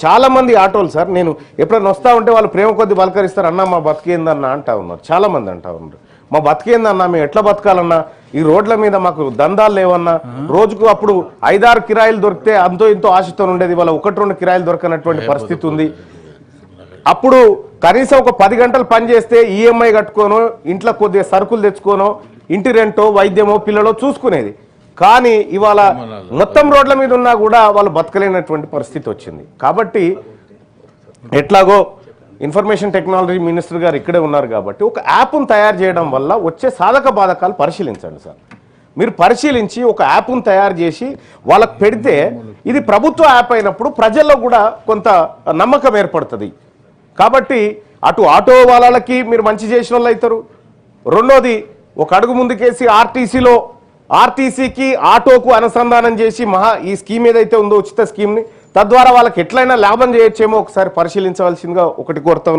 చాలా మంది ఆటోలు సార్ నేను ఎప్పుడైనా వస్తా ఉంటే వాళ్ళు ప్రేమ కొద్ది పలకరిస్తారు అన్న మా బతికేందన్న అంటా ఉన్నారు. చాలా మంది అంటా ఉన్నారు. మా బతికేందన్నా మేము ఎట్లా బతకాలన్నా? ఈ రోడ్ల మీద మాకు దందాలు లేవన్నా? రోజుకు అప్పుడు ఐదారు కిరాయిలు దొరికితే అంతో ఇంతో ఆశతో ఉండేది వాళ్ళ ఒకటి రెండు కిరాయిలు దొరకనటువంటి పరిస్థితి ఉంది. అప్పుడు కనీసం ఒక పది గంటలు పని చేస్తే ఈఎంఐ కట్టుకోనో ఇంట్లో కొద్దిగా సరుకులు తెచ్చుకోనో ఇంటి రెంటో వైద్యమో పిల్లలో చూసుకునేది. కానీ ఇవాళ మొత్తం రోడ్ల మీద ఉన్నా కూడా వాళ్ళు బతకలేనటువంటి పరిస్థితి వచ్చింది. కాబట్టి ఎట్లాగో ఇన్ఫర్మేషన్ టెక్నాలజీ మినిస్టర్ గారు ఇక్కడే ఉన్నారు కాబట్టి ఒక యాప్ను తయారు చేయడం వల్ల వచ్చే సాధక బాధకాలు పరిశీలించండి సార్. మీరు పరిశీలించి ఒక యాప్ను తయారు చేసి వాళ్ళకి పెడితే ఇది ప్రభుత్వ యాప్ అయినప్పుడు ప్రజల్లో కూడా కొంత నమ్మకం ఏర్పడుతుంది. కాబట్టి అటు ఆటో వాళ్ళకి మీరు మంచి చేసిన వాళ్ళు అవుతారు. రెండోది ఒక అడుగు ముందుకేసి ఆర్టీసీలో ఆర్టీసీకి ఆటోకు అనుసంధానం చేసి మహా ఈ స్కీమ్ ఏదైతే ఉందో ఉచిత స్కీమ్ని తద్వారా వాళ్ళకి ఎట్లయినా లాభం చేయొచ్చేమో ఒకసారి పరిశీలించవలసిందిగా ఒకటి కోరుతా